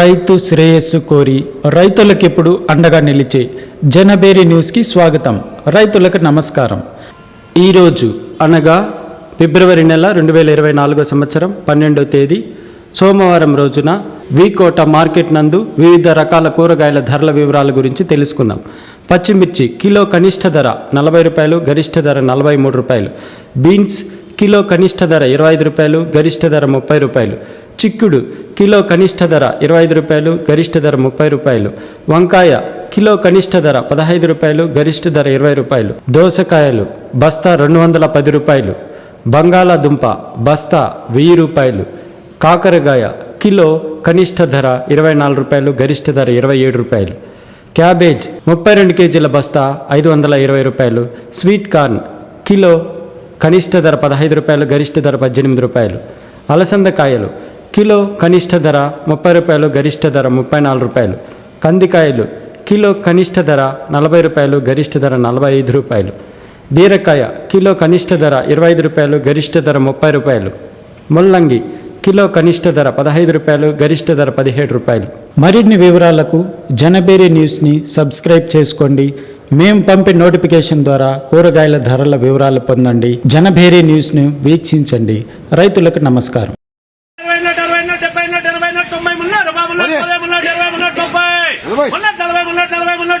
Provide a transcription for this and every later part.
రైతు శ్రేయస్సు కోరి రైతులకెప్పుడు అండగా నిలిచే జనబేరి న్యూస్కి స్వాగతం. రైతులకు నమస్కారం. ఈరోజు అనగా ఫిబ్రవరి నెల రెండు వేల ఇరవై నాలుగో సంవత్సరం పన్నెండో తేదీ సోమవారం రోజున వీకోట మార్కెట్ నందు వివిధ రకాల కూరగాయల ధరల వివరాల గురించి తెలుసుకుందాం. పచ్చిమిర్చి కిలో కనిష్ట ధర నలభై రూపాయలు గరిష్ట ధర నలభై మూడు రూపాయలు. బీన్స్ కిలో కనిష్ట ధర ఇరవై ఐదు రూపాయలు గరిష్ట ధర ముప్పై రూపాయలు. చిక్కుడు కిలో కనిష్ట ధర ఇరవై ఐదు రూపాయలు గరిష్ట ధర ముప్పై రూపాయలు. వంకాయ కిలో కనిష్ట ధర పదహైదు రూపాయలు గరిష్ట ధర ఇరవై రూపాయలు. దోసకాయలు బస్తా రెండు వందల పది రూపాయలు. బంగాళాదుంప బస్తా వెయ్యి రూపాయలు. కాకరకాయ కిలో కనిష్ట ధర ఇరవై నాలుగు రూపాయలు గరిష్ట ధర ఇరవై ఏడు రూపాయలు. క్యాబేజ్ ముప్పై రెండు కేజీల బస్తా ఐదు వందల ఇరవై రూపాయలు. స్వీట్ కార్న్ కిలో కనిష్ట ధర పదహైదు రూపాయలు గరిష్ట ధర పద్దెనిమిది రూపాయలు. అలసంద కాయలు కిలో కనిష్ట ధర ముప్పై రూపాయలు గరిష్ట ధర ముప్పై నాలుగు రూపాయలు. కందికాయలు కిలో కనిష్ట ధర నలభై రూపాయలు గరిష్ట ధర నలభై ఐదు రూపాయలు. బీరకాయ కిలో కనిష్ట ధర ఇరవై ఐదు రూపాయలు గరిష్ట ధర ముప్పై రూపాయలు. ముల్లంగి కిలో కనిష్ట ధర పదహైదు రూపాయలు గరిష్ట ధర పదిహేడు రూపాయలు. మరిన్ని వివరాలకు జనబేరి న్యూస్ని సబ్స్క్రైబ్ చేసుకోండి. మేము పంపే నోటిఫికేషన్ ద్వారా కూరగాయల ధరల వివరాలు పొందండి జనభేరి న్యూస్ను వీక్షించండి రైతులకు నమస్కారం అరవై నూట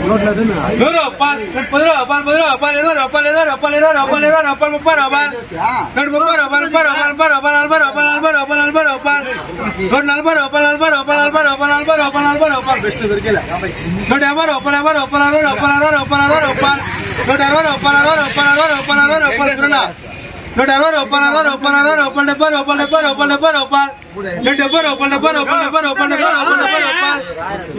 నూరు రూపాయలు పది రూపాయలు పది రూపాయలు ఇరవై రూపాయలు ఇరవై రూపాయలు ఇరవై రూపాయలు ఇరవై రూపాయలు ముప్పై రూపాయలు నూట ముప్పై రూపాయలు ముప్పై రూపాయలు ముప్పై రూపాయలు నలభై రూపాయలు నలభై రూపాయలు నలభై రూపాయలు నూట నలభై రూపాయలు నలభై రూపాయలు నలభై రూపాయలు నలభై రూపాయలు నలభై రూపాయలు బెస్ట్ దొరికేలా నూట యాభై రూపాయలు యాభై రూపాయలు అరవై రూపాయలు అరవై రూపాయలు అరవై రూపాయలు నూట అరవై రూపాయలు అరవై రూపాయలు అరవై రూపాయలు అరవై రూపాయలు సున్నా నూట అరవై రూపాయలు అరవై రూపాయలు అరవై రూపాయలు డెబ్బై రూపాయలు డెబ్బై రూపాయలు డెబ్బై రూపాయలు నూట డెబ్బై రూపాయలు డెబ్బై రూపాయలు డెబ్బై రూపాయలు డెబ్బై రూపాయలు డెబ్బై రూపాయలు డెబ్బై రూపాయలు